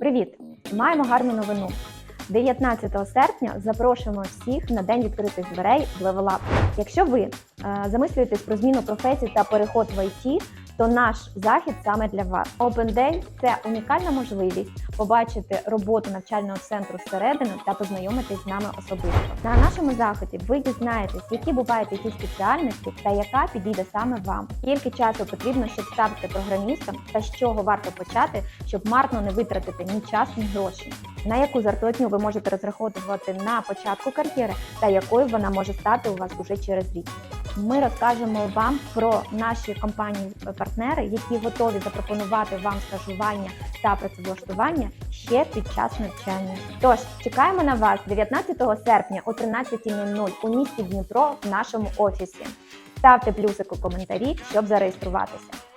Привіт! Маємо гарну новину. 19 серпня запрошуємо всіх на день відкритих дверей в Level Up. Якщо ви е, замислюєтесь про зміну професії та переход в ІТ, то наш захід саме для вас. Open Day – це унікальна можливість побачити роботу навчального центру зсередини та познайомитись з нами особисто. На нашому заході ви дізнаєтесь, які бувають які спеціальності та яка підійде саме вам. Скільки часу потрібно, щоб стати програмістом, та з чого варто почати, щоб марно не витратити ні час, ні гроші. На яку зарплатню ви можете розраховувати на початку кар'єри, та якою вона може стати у вас уже через рік. Ми розкажемо вам про наші компанії-партнери, які готові запропонувати вам стажування та працевлаштування ще під час навчання. Тож чекаємо на вас 19 серпня о 13.00 у місті Дніпро в нашому офісі. Ставте плюсик у коментарі, щоб зареєструватися.